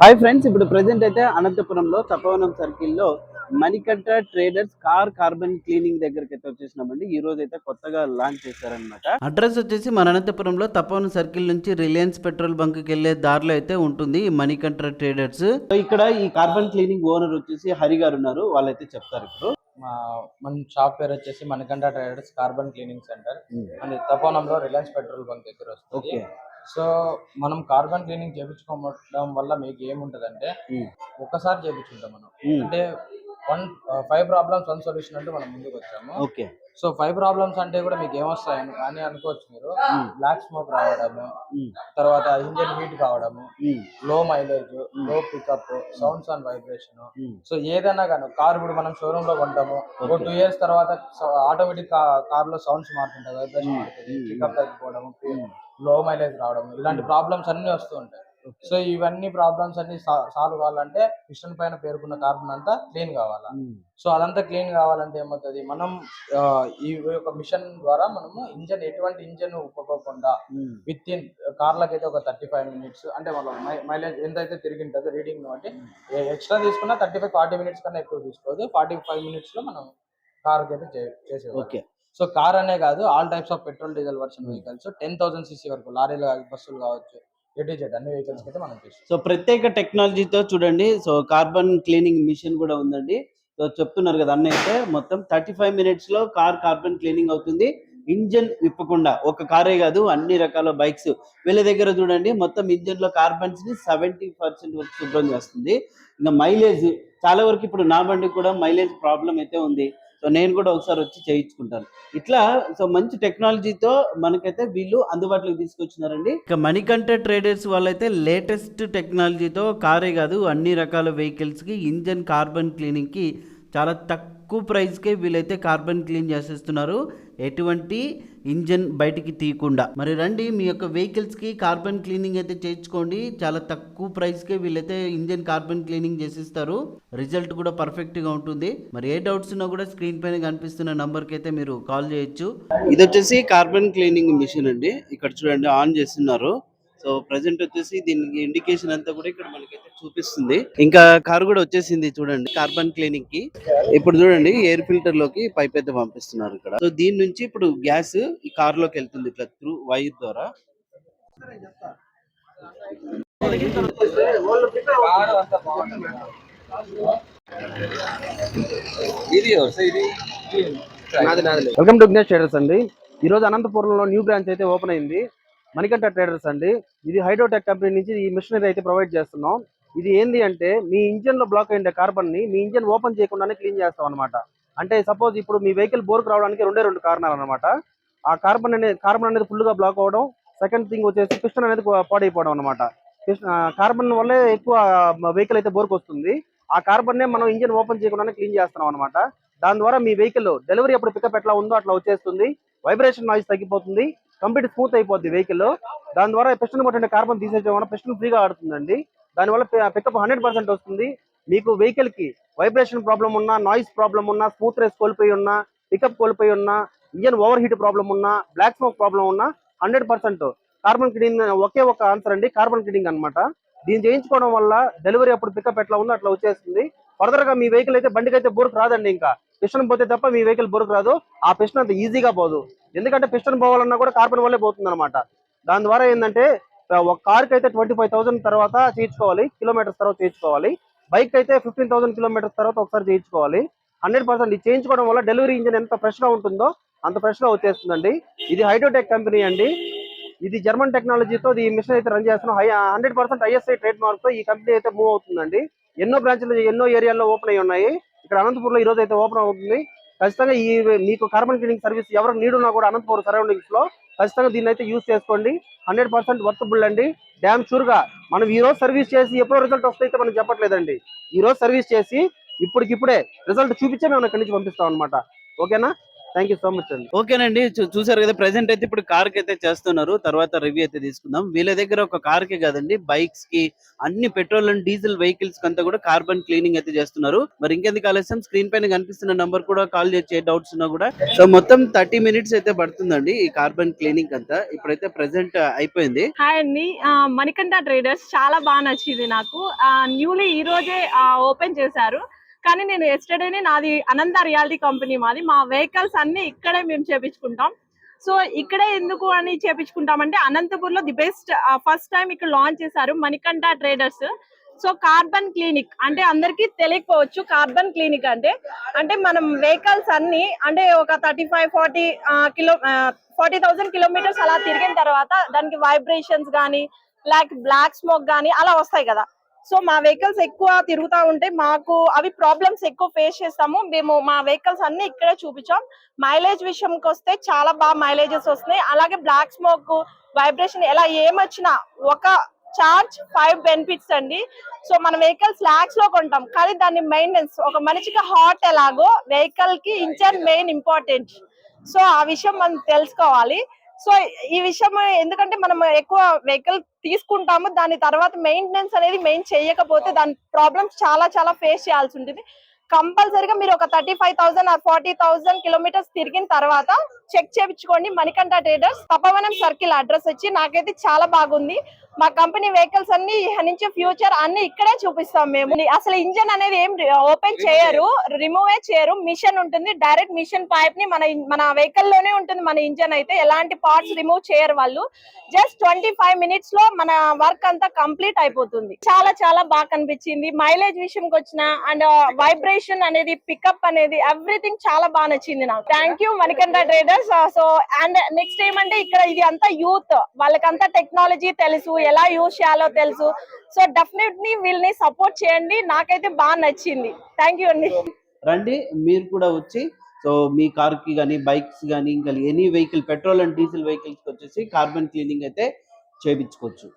Hi friends ఇప్పుడు present అయితే అనంతపురంలో తపవనం సర్కిల్లో Manikanta traders car carbon cleaning దగ్గరికి అయితే వచ్చేసినామండి. ఈ రోజు అయితే కొత్తగా లాంచ్ చేశారనమాట అడ్రస్ వచ్చేసి మన అనంతపురంలో తపవనం సర్కిల్ నుంచి రిలయన్స్ పెట్రోల్ బంక్కి వెళ్ళే దారిలో అయితే ఉంటుంది ఈ మణికంఠ ట్రేడర్స్. ఇక్కడ ఈ కార్బన్ క్లీనింగ్ ఓనర్ వచ్చేసి హరి గారు ఉన్నారు. వాళ్ళైతే చెప్తారు ఇప్పుడు. మా మన షాప్ పేరు వచ్చేసి Manikanta traders carbon cleaning centre. And తపోనంలో Reliance petrol bunk దగ్గర వస్తుంది. ఓకే. సో మనం కార్బన్ క్లీనింగ్ చేయించుకోవడం వల్ల మీకు ఏముంటదంటే ఒక్కసారి చేయించుకుంటాం మనం. అంటే one five problems one solution అంటే మనం ముందుకు వచ్చాము ఓకే. సో ఫైవ్ ప్రాబ్లమ్స్ అంటే కూడా మీకు ఏమొస్తాయి అని- అని అనుకోవచ్చు మీరు. బ్లాక్ స్మోక్ రావడము తర్వాత ఇంజన్ హీట్ కావడము లో మైలేజ్లో pickup sounds and vibration so ఏదైనా కానీ కార్ ఇప్పుడు మనం షోరూమ్లో కొంటాము. ఒక టూ ఇయర్స్ తర్వాత ఆటోమేటిక్ కార్లో సౌండ్స్ మారుతుంటాయి. వైబ్రేషన్ మారుతుంది. పికప్ తగ్గిపోవడం లో మైలేజ్ రావడం ఇలాంటి ప్రాబ్లమ్స్ అన్ని వస్తూ ఉంటాయి. సో ఇవన్నీ ప్రాబ్లమ్స్ అన్ని సాల్వ్ కావాలంటే మిషన్ పైన పేర్కొన్న కార్బన్ అంతా క్లీన్ కావాలా? సో అదంతా క్లీన్ కావాలంటే ఏమవుతుంది? మనం ఈ యొక్క మిషన్ ద్వారా మనము ఇంజన్ ఎటువంటి ఇంజన్ ఉప్పుకోకుండా విత్ ఇన్ కార్లకి అయితే ఒక థర్టీ ఫైవ్ మినిట్స్ అంటే మనం మైలేజ్ ఎంతైతే తిరిగి ఉంటుందో రీడింగ్ బట్టి ఎక్స్ట్రా తీసుకున్నా థర్టీ ఫైవ్ ఫార్టీ మినిట్స్ కన్నా ఎక్కువ తీసుకోవద్దు ఫార్టీ ఫైవ్ మినిట్స్లో మనం కార్కి అయితే చే- చేసేవాళ్ళం. ఓకే. సో కార్ అనే కాదు all types of petrol diesel version vehicles ten thousand CC వరకు లారీలు బస్సులు కావచ్చు ఎటు అన్ని వెహికల్స్ అయితే మనం చేస్తాం. సో ప్రత్యేక టెక్నాలజీతో చూడండి. సో కార్బన్ క్లీనింగ్ మిషన్ కూడా ఉందండి. సో చెప్తున్నారు కదా అన్న అయితే మొత్తం థర్టీ ఫైవ్ మినిట్స్లో కార్ కార్బన్ క్లీనింగ్ అవుతుంది. ఇంజన్ విప్పకుండా ఒక కారే కాదు అన్ని రకాల బైక్స్ వీళ్ళ దగ్గర చూడండి మొత్తం ఇంజన్లో కార్బన్స్ని సెవెంటీ పర్సెంట్ వరకు శుభ్రం చేస్తుంది. ఇంకా మైలేజ్ చాలా వరకు ఇప్పుడు నా బండి కూడా మైలేజ్ ప్రాబ్లం అయితే ఉంది. సో నేను కూడా ఒకసారి వచ్చి చేయించుకుంటాను. ఇట్లా సో మంచి టెక్నాలజీతో మనకైతే వీళ్ళు అందుబాటులోకి తీసుకొచ్చినారండి. ఇక మణికంఠ ట్రేడర్స్ వాళ్ళైతే లేటెస్ట్ టెక్నాలజీతో కారే కాదు అన్ని రకాల వెహికల్స్కి ఇంజన్ కార్బన్ క్లీనింగ్కి చాలా తక్కువ తక్కువ ప్రైస్కే వీళ్ళైతే కార్బన్ క్లీన్ చేసేస్తున్నారు. ఎటువంటి ఇంజన్ బయటికి తీయకుండా. మరి రండి మీ యొక్క వెహికల్స్కి కార్బన్ క్లీనింగ్ అయితే చేయించుకోండి. చాలా తక్కువ ప్రైస్కే వీళ్ళైతే ఇంజన్ కార్బన్ క్లీనింగ్ చేసిస్తారు. రిజల్ట్ కూడా పర్ఫెక్ట్గా ఉంటుంది. మరి ఏ డౌట్స్ ఉన్నా కూడా స్క్రీన్ పైన కనిపిస్తున్న నెంబర్కి అయితే మీరు కాల్ చేయొచ్చు. ఇది వచ్చేసి కార్బన్ క్లీనింగ్ మిషన్ అండి. ఇక్కడ చూడండి ఆన్ చేస్తున్నారు. సో ప్రజెంట్ వచ్చేసి దీనికి ఇండికేషన్ అంతా కూడా ఇక్కడ మనకైతే చూపిస్తుంది. ఇంకా కార్ కూడా వచ్చేసింది చూడండి కార్బన్ క్లీనింగ్కి. ఇప్పుడు చూడండి ఎయిర్ ఫిల్టర్లోకి పైప్ అయితే పంపిస్తున్నారు ఇక్కడ. సో దీని నుంచి ఇప్పుడు గ్యాస్ ఈ కార్లోకి వెళ్తుంది ఇట్లా త్రూ వైర్ ద్వారా. వెల్కమ్ టు విఘ్నేష్ ట్రేడర్స్ అండి. ఈ రోజు అనంతపురంలో న్యూ బ్రాంచ్ అయితే ఓపెన్ అయింది. మణికంఠ ట్రేడర్స్ అండి. ఇది హైడ్రోటెక్ కంపెనీ నుంచి ఈ మిషనరీ అయితే ప్రొవైడ్ చేస్తున్నాం ఇది ఏంది అంటే మీ ఇంజన్లో బ్లాక్ అయిన కార్బన్ని మీ ఇంజన్ ఓపెన్ చేయకుండానే క్లీన్ చేస్తాం అనమాట అంటే సపోజ్ ఇప్పుడు మీ వెహికల్ బోర్కు రావడానికి రెండే రెండు కారణాలు అనమాట ఆ కార్బన్ అనేది కార్బన్ అనేది ఫుల్గా బ్లాక్ అవ్వడం సెకండ్ థింగ్ వచ్చేసి పిస్టన్ అనేది పాడైపోవడం అనమాట కార్బన్ వల్లే ఎక్కువ వెహికల్ అయితే బోర్కు వస్తుంది ఆ కార్బన్ నే మనం ఇంజన్ ఓపెన్ చేయకుండానే క్లీన్ చేస్తున్నాం అనమాట దాని ద్వారా మీ వెహికల్ డెలివరీ అప్పుడు పికప్ ఎట్లా ఉందో అట్లా వచ్చేస్తుంది. వైబ్రేషన్ నాయిస్ తగ్గిపోతుంది. కంప్లీట్ స్మూత్ అయిపోద్ది వెహికల్ దాని ద్వారా పిస్టన్ కొట్టిన కార్బన్ తీసేయడం వల్ల పిస్టన్ ఫ్రీగా ఆడుతుందండి. దానివల్ల పికప్ హండ్రెడ్ పర్సెంట్ వస్తుంది. మీకు వెహికల్కి వైబ్రేషన్ ప్రాబ్లం ఉన్నా నాయిస్ ప్రాబ్లం ఉన్నా స్మూత్ రేస్ కోల్పోయి ఉన్నా పికప్ కోల్పోయి ఉన్నా ఇంజన్ ఓవర్ హీట్ ప్రాబ్లం ఉన్నా బ్లాక్ స్మోక్ ప్రాబ్లం ఉన్నా హండ్రెడ్ పర్సెంట్ కార్బన్ క్లీనింగ్ ఒకే ఒక ఆన్సర్ అండి కార్బన్ క్లీనింగ్ అనమాట దీన్ని చేయించుకోవడం వల్ల డెలివరీ అప్పుడు పికప్ ఎట్లా ఉందో అట్లా వచ్చేస్తుంది. ఫర్దర్గా మీ వెహికల్ అయితే బండికి అయితే బోర్కు రాదండి ఇంకా. పిస్టన్ పోతే తప్ప మీ వెహికల్ బోర్కు రాదు. ఆ పిస్టన్ అంత ఈజీగా పోదు. ఎందుకంటే పిస్టన్ పోవాలన్నా కూడా కార్బన్ వల్లే పోతుంది అనమాట దాని ద్వారా ఏంటంటే ఒక కార్కి అయితే ట్వంటీ ఫైవ్ థౌసండ్ తర్వాత చేయించుకోవాలి. కిలోమీటర్స్ తర్వాత చేయించుకోవాలి. బైక్ అయితే ఫిఫ్టీన్ థౌసండ్ కిలోమీటర్స్ తర్వాత ఒకసారి చేయించుకోవాలి. హండ్రెడ్ పర్సెంట్ ఇది చేయించుకోవడం వల్ల డెలివరీ ఇంజిన్ ఎంత ఫ్రెష్గా ఉంటుందో అంత ఫ్రెష్గా వచ్చేస్తుందండి. ఇది హైడ్రోటెక్ కంపెనీ అండి. ఇది జర్మన్ టెక్నాలజీతో ఈ మిషన్ అయితే రన్ చేస్తున్నాం high hundred percent ISI trade మార్క్తో ఈ కంపెనీ అయితే మూవ్ అవుతుందండి. ఎన్నో బ్రాంచ్లు ఎన్నో ఏరియాల్లో ఓపెన్ అయి ఉన్నాయి. ఇక్కడ అనంతపూర్లో ఈ రోజు అయితే ఓపెన్ అవుతుంది. ఖచ్చితంగా ఈ మీకు కార్బన్ క్లీనింగ్ సర్వీస్ ఎవరికి నీడున్నా కూడా అనంతపురం సరౌండింగ్స్లో ఖచ్చితంగా దీన్ని అయితే యూస్ చేసుకోండి. హండ్రెడ్ పర్సెంట్ వర్తబుల్ అండి. డ్యామ్ షూర్గా మనం ఈ రోజు సర్వీస్ చేసి ఎప్పుడో రిజల్ట్ వస్తాయితే మనం చెప్పట్లేదండి. ఈ రోజు సర్వీస్ చేసి ఇప్పటికిప్పుడే రిజల్ట్ చూపించే మేము ఇక్కడి నుంచి పంపిస్తాం అనమాట ఓకేనా థ్యాంక్ యూ సో మచ్ అండి. ఓకేనండి చూసారు కదా ప్రెసెంట్ అయితే ఇప్పుడు కార్కి అయితే చేస్తున్నారు తర్వాత రివ్యూ అయితే తీసుకుందాం. వీళ్ళ దగ్గర ఒక కార్కి కాదండి బైక్స్కి అన్ని పెట్రోల్ అండ్ డీజిల్ వెహికల్స్ అంతా కూడా కార్బన్ క్లీనింగ్ అయితే చేస్తున్నారు. మరి ఇంకెందుకు ఆలస్యం? స్క్రీన్ పైన కనిపిస్తున్న నంబర్ కూడా కాల్ చేసి డౌట్స్ ఉన్నా కూడా. సో మొత్తం థర్టీ మినిట్స్ అయితే పడుతుందండి ఈ కార్బన్ క్లీనింగ్ అంతా. ఇప్పుడైతే ప్రెసెంట్ అయిపోయింది. హాయ్ అండి మణికంఠ ట్రేడర్స్ చాలా బాగా నచ్చింది నాకు. న్యూలీ ఈ రోజే ఓపెన్ చేశారు. కానీ నేను ఎస్టర్డేనే నాది అనంత రియాలిటీ కంపెనీ మాది. మా వెహికల్స్ అన్ని ఇక్కడే మేము చేపించుకుంటాం. సో ఇక్కడే ఎందుకు అని చేపించుకుంటామంటే అనంతపూర్లో ది బెస్ట్ ఫస్ట్ టైం ఇక్కడ లాంచ్ చేశారు Manikanta traders so carbon clinic అంటే అందరికీ తెలియకపోవచ్చు కార్బన్ క్లినిక్ అంటే. అంటే మనం వెహికల్స్ అన్ని అంటే ఒక thirty five forty kilo forty thousand kilometres అలా తిరిగిన తర్వాత దానికి వైబ్రేషన్స్ కానీ లైక్ బ్లాక్ స్మోక్ కానీ అలా వస్తాయి కదా. సో మా వెహికల్స్ ఎక్కువ తిరుగుతూ ఉంటే మాకు అవి ప్రాబ్లమ్స్ ఎక్కువ ఫేస్ చేస్తాము. మేము మా వెహికల్స్ అన్ని ఇక్కడే చూపించాం. మైలేజ్ విషయంకి వస్తే చాలా బాగా మైలేజెస్ వస్తున్నాయి. అలాగే బ్లాక్ స్మోక్ వైబ్రేషన్ ఎలా ఏమొచ్చినా ఒక చార్జ్ ఫైవ్ బెనిఫిట్స్ అండి. సో మన వెహికల్స్ లాక్స్లో కొంటాం. కానీ దాని మెయింటెనెన్స్ ఒక మనిషికి హార్ట్ ఎలాగో వెహికల్కి ఇంజన్ మెయిన్ ఇంపార్టెంట్ సో ఆ విషయం మనం తెలుసుకోవాలి. సో ఈ విషయం ఎందుకంటే మనం ఎక్కువ వెహికల్ తీసుకుంటాము దాని తర్వాత మెయింటెనెన్స్ అనేది మెయిన్ చేయకపోతే దాని ప్రాబ్లమ్స్ చాలా చాలా ఫేస్ చేయాల్సి ఉంటుంది. కంపల్సరిగా మీరు ఒక thirty five thousand or forty thousand kilometres తిరిగిన తర్వాత చెక్ చేయించుకోండి. Manikanta traders Tapavanam circle address వచ్చి నాకైతే చాలా బాగుంది. మా కంపెనీ వెహికల్స్ అన్ని నుంచి ఫ్యూచర్ అన్ని ఇక్కడే చూపిస్తాం మేము. అసలు ఇంజన్ అనేది ఏం ఓపెన్ చేయరు రిమూవే చేయరు. మిషన్ ఉంటుంది డైరెక్ట్ మిషన్ పైప్ని మన మన వెహికల్లోనే ఉంటుంది మన ఇంజన్ అయితే. ఎలాంటి పార్ట్స్ రిమూవ్ చేయరు వాళ్ళు. జస్ట్ ట్వంటీ ఫైవ్ మినిట్స్లో మన వర్క్ అంతా కంప్లీట్ అయిపోతుంది. చాలా చాలా బాగా కనిపించింది. మైలేజ్ విషయంకి వచ్చిన అండ్ వైబ్రేషన్ అనేది పికప్ అనేది ఎవ్రీథింగ్ చాలా బాగా నచ్చింది నాకు. Thank you Manikanta traders so and next ఏమంటే ఇక్కడ ఇది అంతా యూత్ వాళ్ళకంతా టెక్నాలజీ తెలుసు ఎలా యూజ్ చేయాలో తెలుసు. సో డెఫినెట్లీ వీళ్ళని సపోర్ట్ చేయండి. నాకైతే బాగా నచ్చింది. థ్యాంక్ యూ అండి. రండి మీరు కూడా వచ్చి సో మీ కార్కి కానీ బైక్స్ కానీ ఇంకా any vehicle petrol and diesel vehicles వచ్చేసి కార్బన్ క్లీనింగ్ అయితే చేయించుకోవచ్చు